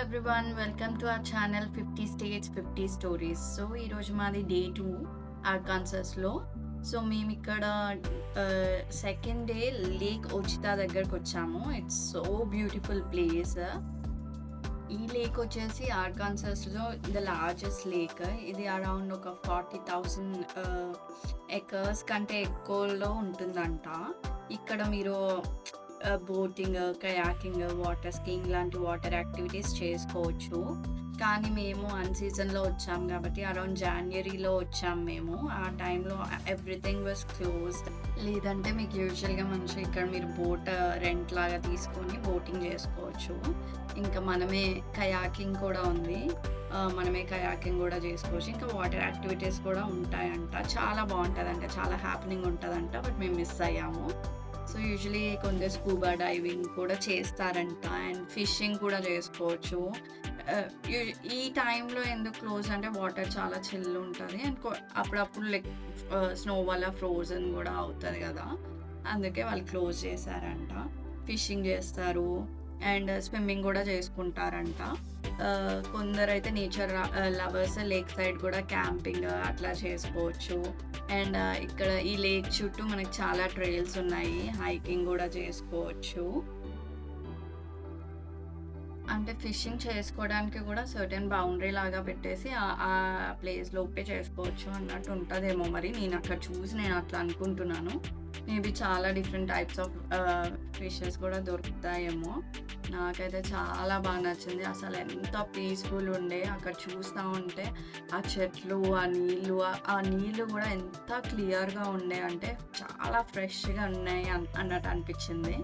Everyone welcome to our channel fifty states fifty stories so ఈరోజు మాది day two ఆర్కాన్సస్లో so మేము ఇక్కడ second day lake Ouachita దగ్గరకు వచ్చాము. ఇట్స్ సో బ్యూటిఫుల్ ప్లేస్ ఈ లేక్ వచ్చేసి ఆర్కాన్సస్లో ద లార్జెస్ట్ లేక్ ఇది అరౌండ్ ఒక ఫార్టీ థౌజండ్ ఎకర్స్ కంటే ఎక్కువలో ఉంటుందంట. ఇక్కడ మీరు బోటింగ్ కయాకింగ్ వాటర్ స్కీయింగ్ లాంటి వాటర్ యాక్టివిటీస్ చేసుకోవచ్చు. కానీ మేము అన్ సీజన్లో వచ్చాం కాబట్టి అరౌండ్ జనవరిలో వచ్చాం మేము. ఆ టైంలో ఎవ్రీథింగ్ వాజ్ క్లోజ్డ్. లేదంటే మీకు యూజువల్గా మంచిగా ఇక్కడ మీరు బోట్ రెంట్ లాగా తీసుకొని బోటింగ్ చేసుకోవచ్చు. ఇంకా మనమే కయాకింగ్ కూడా ఉంది. మనమే కయాకింగ్ కూడా చేసుకోవచ్చు. ఇంకా వాటర్ యాక్టివిటీస్ కూడా ఉంటాయంట. చాలా బాగుంటుందంట. చాలా హ్యాపెనింగ్ ఉంటుందంట. బట్ మేము మిస్ అయ్యాము. సో యూజువలీ కొందరు స్కూబా డైవింగ్ కూడా చేస్తారంట అండ్ ఫిషింగ్ కూడా చేసుకోవచ్చు. Uh, ఈ టైంలో ఎందుకు క్లోజ్ అంటే వాటర్ చాలా చిల్లు ఉంటుంది అండ్ అప్పుడప్పుడు లైక్ స్నో uh, వల్ల ఫ్రోజన్ కూడా అవుతుంది కదా. అందుకే వాళ్ళు క్లోజ్ చేశారంట. ఫిషింగ్ చేస్తారు అండ్ స్విమ్మింగ్ uh, కూడా చేసుకుంటారంట. కొందరైతే నేచర్ లవర్స్ లేక్ సైడ్ కూడా క్యాంపింగ్ అట్లా చేసుకోవచ్చు. అండ్ ఇక్కడ ఈ లేక్ చుట్టూ మనకి చాలా ట్రైల్స్ ఉన్నాయి. హైకింగ్ కూడా చేసుకోవచ్చు. అంటే ఫిషింగ్ చేసుకోవడానికి కూడా సర్టెన్ బౌండరీ లాగా పెట్టేసి ఆ- ప్లేస్లోపే ప్లేస్ లోపే చేసుకోవచ్చు అన్నట్టు ఉంటుందేమో మరి. నేను అక్కడ చూసి నేను అట్లా అనుకుంటున్నాను. మేబీ చాలా డిఫరెంట్ టైప్స్ ఆఫ్ ఫిషెస్ కూడా దొరుకుతాయేమో. నాకైతే చాలా బాగా నచ్చింది. అసలు ఎంత పీస్ఫుల్ ఉండే అక్కడ చూస్తూ ఉంటే ఆ చెట్లు ఆ నీళ్ళు ఆ- నీళ్ళు కూడా ఎంత క్లియర్గా ఉండే అంటే చాలా ఫ్రెష్గా ఉన్నాయి అన్- అన్నట్టు అనిపించింది.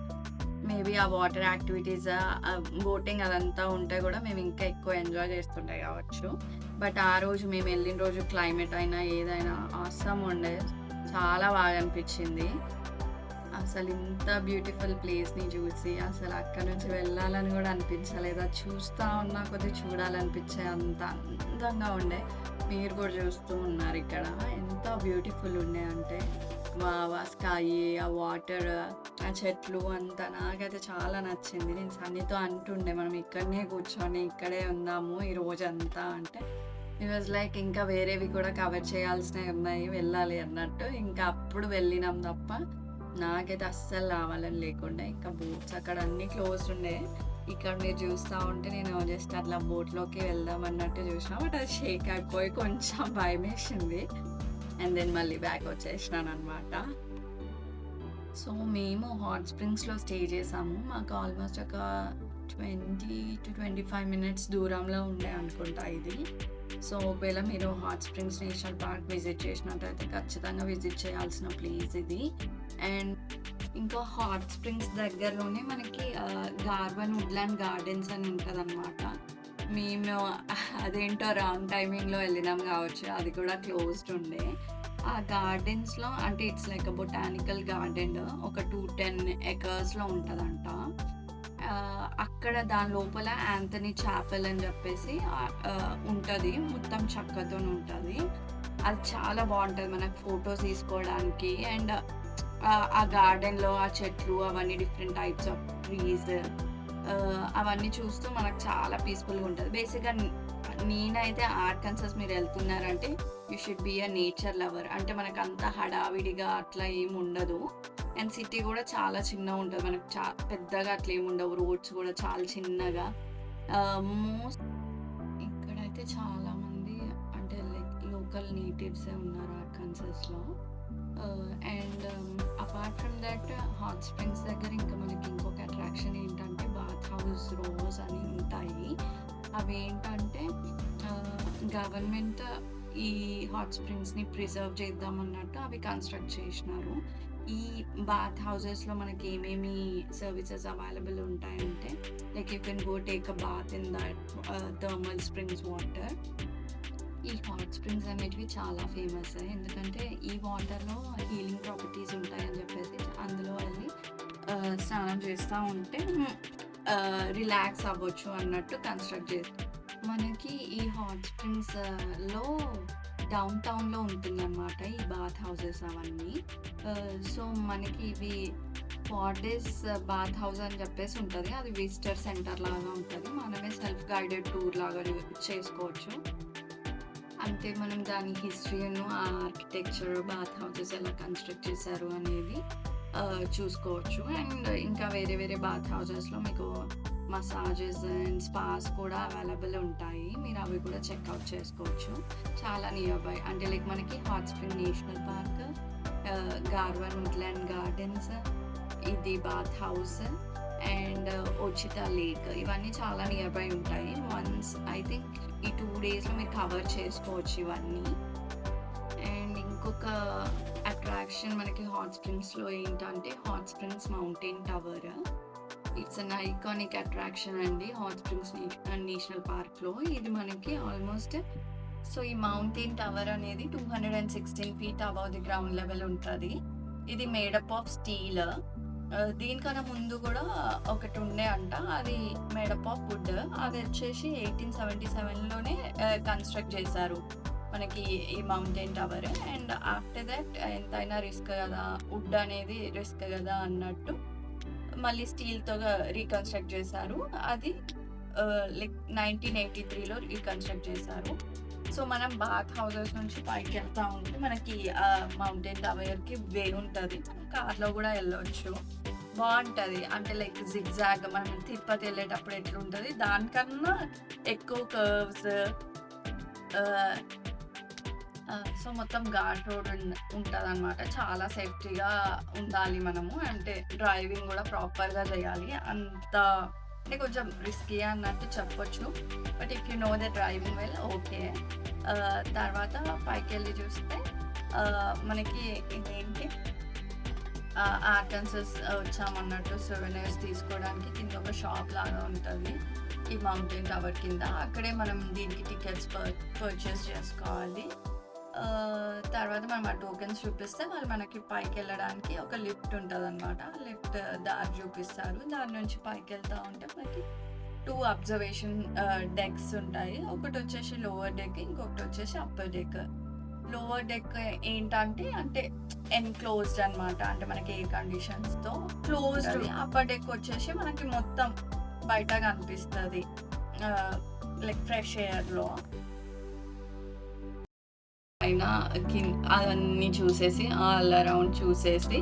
మేబీ ఆ వాటర్ యాక్టివిటీస్ బోటింగ్ అదంతా ఉంటే కూడా మేము ఇంకా ఎక్కువ ఎంజాయ్ చేస్తుండే కావచ్చు. బట్ ఆ రోజు మేము వెళ్ళిన రోజు క్లైమేట్ అయినా ఏదైనా ఆసమ్ ఉండే చాలా బాగా అనిపించింది. అసలు ఇంత బ్యూటిఫుల్ ప్లేస్ని చూసి అసలు అక్కడ నుంచి వెళ్ళాలని కూడా అనిపించలేదు? అది చూస్తూ ఉన్నా కొద్ది చూడాలనిపించే అంత అందంగా ఉండే. మీరు కూడా చూస్తూ ఉన్నారు ఇక్కడ. ఎంత బ్యూటిఫుల్ ఉండే అంటే మా స్కై ఆ వాటర్ ఆ చెట్లు అంతా నాకైతే చాలా నచ్చింది. నేను సన్నితో అంటుండే మనం ఇక్కడనే కూర్చొని ఇక్కడే ఉందాము ఈ రోజంతా అంటే. ఇట్ వాజ్ లైక్ ఇంకా వేరేవి కూడా కవర్ చేయాల్సినవి ఉన్నాయి వెళ్ళాలి అన్నట్టు. ఇంకా అప్పుడు వెళ్ళినాం తప్ప నాకైతే అస్సలు రావాలని లేకుండా. ఇంకా బోట్స్ అక్కడ అన్ని క్లోజ్ ఉండే. ఇక్కడ మీరు చూస్తూ ఉంటే నేను జస్ట్ అట్లా బోట్లోకి వెళ్దాం అన్నట్టు చూసిన. బట్ అది షేక్ అయిపోయి కొంచెం భయం వేసింది. అండ్ దెన్ మళ్ళీ బ్యాక్ వచ్చేసినాను అనమాట సో మేము హాట్ స్ప్రింగ్స్లో స్టే చేసాము. మాకు ఆల్మోస్ట్ ఒక twenty two twenty five minutes దూరంలో ఉండే అనుకుంటా ఇది. సో ఒకవేళ మీరు hot springs national park visit చేసినట్టయితే ఖచ్చితంగా విజిట్ చేయాల్సిన ప్లేస్ ఇది. అండ్ ఇంకా హాట్ స్ప్రింగ్స్ దగ్గరలోనే మనకి గార్బన్ వుడ్లాండ్ గార్డెన్స్ అని ఉంటుందన్నమాట. మేము అదేంటో రాంగ్ టైమింగ్లో వెళ్ళినాం కావచ్చు అది కూడా క్లోజ్డ్ ఉండే. ఆ గార్డెన్స్లో అంటే ఇట్స్ లైక్ బొటానికల్ గార్డెన్ ఒక టూ టెన్ ఎకర్స్లో ఉంటుందంట. అక్కడ దాని లోపల యాంథనీ చాపెల్ అని చెప్పేసి ఉంటుంది. మొత్తం చక్కతో ఉంటుంది. అది చాలా బాగుంటుంది మనకు ఫొటోస్ తీసుకోవడానికి. అండ్ ఆ గార్డెన్లో ఆ చెట్లు అవన్నీ డిఫరెంట్ టైప్స్ ఆఫ్ ట్రీస్ అవన్నీ చూస్తూ మనకు చాలా పీస్ఫుల్గా ఉంటుంది. బేసిక్గా నేనైతే ఆర్కన్సస్ మీరు వెళ్తున్నారంటే you should be a nature lover అంటే మనకు అంత హడావిడిగా అట్లా ఏమి ఉండదు. అండ్ సిటీ కూడా చాలా చిన్నగా ఉంటుంది. మనకు చా పెద్దగా అట్లా ఏమి ఉండవు. రోడ్స్ కూడా చాలా చిన్నగా. మోస్ట్ ఇక్కడైతే చాలా మంది అంటే లైక్ లోకల్ నేటివ్స్ ఉన్నారు ఆర్కన్సస్లో and um, apart from that hot springs దగ్గర ఇంకా మనకి ఇంకొక అట్రాక్షన్ ఏంటంటే బాత్ హౌస్ రోజ్ అని ఉంటాయి. అవి ఏంటంటే గవర్నమెంట్ ఈ హాట్ స్ప్రింగ్స్ని ప్రిజర్వ్ చేద్దాం అన్నట్టు అవి కన్స్ట్రక్ట్ చేసినారు. ఈ బాత్ హౌసెస్లో మనకి ఏమేమి సర్వీసెస్ అవైలబుల్ ఉంటాయంటే like you can go take a bath in that thermal springs water ఈ హాట్ స్ప్రింగ్స్ అనేటివి చాలా ఫేమస్ ఎందుకంటే ఈ వాటర్లో హీలింగ్ ప్రాపర్టీస్ ఉంటాయని చెప్పేసి అందులో వెళ్ళి uh, స్నానం చేస్తూ ఉంటే uh, రిలాక్స్ అవ్వచ్చు అన్నట్టు కన్స్ట్రక్ట్ చేస్తాం. మనకి ఈ హాట్ స్ప్రింగ్స్లో డౌన్ టౌన్‌లో ఉంటుందనమాట ఈ బాత్ హౌసెస్ అవన్నీ. సో, మనకి ఇవి 4 డేస్ బాత్ హౌస్ అని చెప్పేసి ఉంటుంది అది విజిటర్ సెంటర్ లాగా ఉంటుంది మనమే సెల్ఫ్ గైడెడ్ టూర్ లాగా చేసుకోవచ్చు. అంటే మనం దాని హిస్టరీను, ఆ ఆర్కిటెక్చర్, బాత్ హౌసెస్ ఎలా కన్‌స్ట్రక్ట్ చేశారు అనేది చూసుకోవచ్చు. అండ్ ఇంకా వేరే వేరే బాత్ హౌసెస్‌లో మీకు మసాజెస్ అండ్ స్పాస్ కూడా అవైలబుల్ ఉంటాయి. మీరు అవి కూడా చెక్అవుట్ చేసుకోవచ్చు. చాలా నియర్ బై అంటే లైక్ మనకి hot spring national park, Garvan woodland gardens, ఇది bath house and Ouachita lake ఇవన్నీ చాలా నియర్ బై ఉంటాయి. వన్స్ ఐ థింక్ ఈ టూ డేస్‌లో మీరు కవర్ చేసుకోవచ్చు ఇవన్నీ. అండ్ ఇంకొక అట్రాక్షన్ మనకి హాట్ స్ప్రింగ్స్‌లో ఏంటంటే hot springs mountain tower. It's an iconic attraction అండి హాట్ స్ప్రింగ్స్ నే నేషనల్ పార్క్‌లో. ఇది మనకి ఆల్మోస్ట్ సో, ఈ మౌంటైన్ టవర్ అనేది 216 feet above the ground level ఉంటుంది ఇది మేడప్ ఆఫ్ స్టీల్. దీనికన్నా ముందు కూడా ఒకటి ఉండే అంట. అది మేడప్ ఆఫ్ వుడ్. అది వచ్చేసి 1877లోనే ఆహ్, కన్‌స్ట్రక్ట్ చేశారు. మనకి ఈ mountain tower. And after that ఎంతైనా రిస్క్ కదా! వుడ్ అనేది రిస్క్ కదా! అన్నట్టు మళ్ళీ స్టీల్‌తోగా రీకన్‌స్ట్రక్ట్ చేశారు. అది లైక్ నైన్టీన్ ఎయిటీ త్రీలో రీకన్‌స్ట్రక్ట్ చేశారు. సో, మనం బాత్ హౌసెస్ నుంచి పైకెళ్తా ఉంటే మనకి మౌంటైన్ టవర్‌కి వే ఉంటుంది కార్‌లో కూడా వెళ్ళవచ్చు బాగుంటుంది అంటే లైక్ జిగ్‌జాగ్ మనం తిరుపతి ఎళ్ళేటప్పుడు ఉంటుంది దానికన్నా ఎక్కువ కర్వ్స్ సో, మొత్తం ఘాట్ రోడ్ ఉంటుంది అనమాట చాలా సేఫ్టీగా ఉండాలి మనము. అంటే డ్రైవింగ్ కూడా ప్రాపర్‌గా చేయాలి. అంత అంటే కొంచెం రిస్కీ అన్నట్టు చెప్పొచ్చు. But if you know the driving well okay. తర్వాత పైకి వెళ్ళి చూస్తే మనకి ఇదేంటి ఆర్కన్సెస్ వచ్చామన్నట్టు సెవెనర్స్ తీసుకోవడానికి కింద ఒక షాప్ లాగా ఉంటుంది ఈ మౌంటైన్ టవర్ కింద. అక్కడే మనం దీనికి టికెట్స్ పర్ పర్చేస్ చేసుకోవాలి. తర్వాత మనం ఆ టోకెన్స్ చూపిస్తే వాళ్ళు మనకి పైకెళ్ళడానికి ఒక లిఫ్ట్ ఉంటదనమాట. లిఫ్ట్ దారి చూపిస్తారు. దాని నుంచి పైకెళ్తా ఉంటే మనకి 2 అబ్జర్వేషన్ డెక్స్ ఉంటాయి. ఒకటొచ్చేసి లోవర్ డెక్. ఇంకొకటొచ్చేసి అప్పర్ డెక్. లోవర్ డెక్ ఏంటంటే అంటే ఎన్‌క్లోజ్డ్ అనమాట. అంటే మనకి ఎయిర్ కండిషన్స్‌తో క్లోజ్డ్. అప్పర్ డెక్ వచ్చేసి మనకి మొత్తం బయట కనిపిస్తది. లైక్ ఫ్రెష్ ఎయిర్‌లో. పైన అవన్నీ చూసేసి ఆల్ అరౌండ్ చూసేసి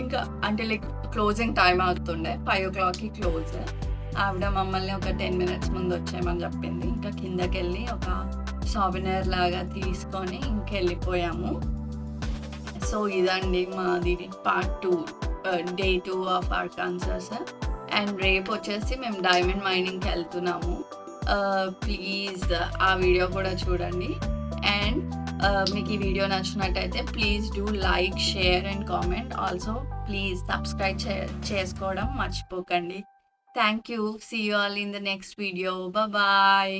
ఇంకా అంటే లైక్ క్లోజింగ్ టైమ్ అవుతుండే. 5:00కి క్లోజ్. ఆవిడ మమ్మల్ని ఒక 10 మినిట్స్ ముందు వచ్చేయమని చెప్పింది. ఇంకా కిందకెళ్ళి ఒక షాబినర్ లాగా తీసుకొని ఇంకెళ్ళిపోయాము. సో, ఇదండి మాది part two day two of Arkansas. And రేపు వచ్చేసి మేము డైమండ్ మైనింగ్కి వెళ్తున్నాము uh, ప్లీజ్ ఆ వీడియో కూడా చూడండి. అండ్ మీకు ఈ వీడియో నచ్చినట్టయితే please do like, share and comment. Also please subscribe చే చేసుకోవడం మర్చిపోకండి. Thank you. See you all in the next video. Bye.